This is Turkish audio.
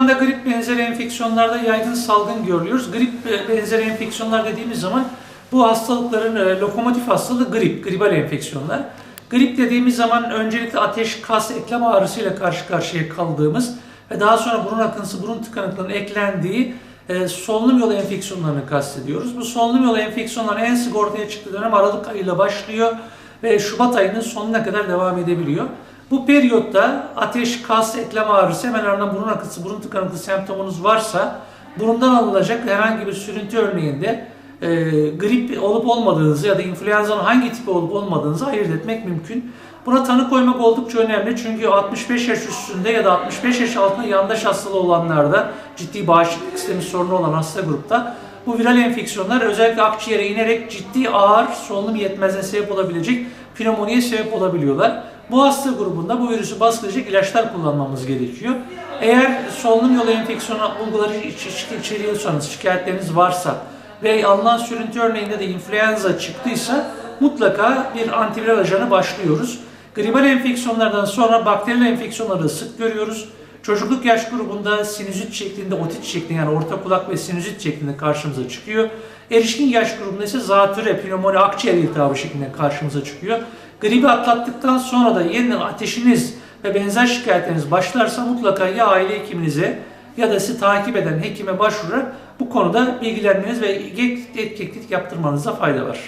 anda grip benzeri enfeksiyonlarda yaygın salgın görülüyoruz. Grip e, benzeri enfeksiyonlar dediğimiz zaman bu hastalıkların e, lokomotif hastalığı grip, gribal enfeksiyonlar. Grip dediğimiz zaman öncelikle ateş, kas, eklem ağrısıyla karşı karşıya kaldığımız ve daha sonra burun akıntısı, burun tıkanıklığının eklendiği e, solunum yolu enfeksiyonlarını kastediyoruz. Bu solunum yolu enfeksiyonları en sık ortaya çıktığı dönem Aralık ayıyla başlıyor ve Şubat ayının sonuna kadar devam edebiliyor. Bu periyotta ateş, kas, eklem ağrısı, hemen ardından burun akıntısı, burun tıkanıklığı semptomunuz varsa burundan alınacak herhangi bir sürüntü örneğinde e, grip olup olmadığınızı ya da influenza'nın hangi tipi olup olmadığınızı ayırt etmek mümkün. Buna tanı koymak oldukça önemli çünkü 65 yaş üstünde ya da 65 yaş altında yandaş hastalığı olanlarda ciddi bağışıklık sistemi sorunu olan hasta grupta bu viral enfeksiyonlar özellikle akciğere inerek ciddi ağır solunum yetmezliğine sebep olabilecek pneumoniye sebep olabiliyorlar. Bu hasta grubunda bu virüsü baskılayacak ilaçlar kullanmamız gerekiyor. Eğer solunum yolu enfeksiyonu bulguları iç- iç- içeriyorsanız, şikayetleriniz varsa ve alınan sürüntü örneğinde de influenza çıktıysa mutlaka bir antiviral ajanı başlıyoruz. Gribal enfeksiyonlardan sonra bakteriyel enfeksiyonları sık görüyoruz. Çocukluk yaş grubunda sinüzit şeklinde, otit şeklinde yani orta kulak ve sinüzit şeklinde karşımıza çıkıyor. Erişkin yaş grubunda ise zatüre, pnömoni, akciğer iltihabı şeklinde karşımıza çıkıyor. Gribi atlattıktan sonra da yeniden ateşiniz ve benzer şikayetleriniz başlarsa mutlaka ya aile hekiminize ya da sizi takip eden hekime başvurarak bu konuda bilgilenmeniz ve gerekli tetkik yaptırmanızda fayda var.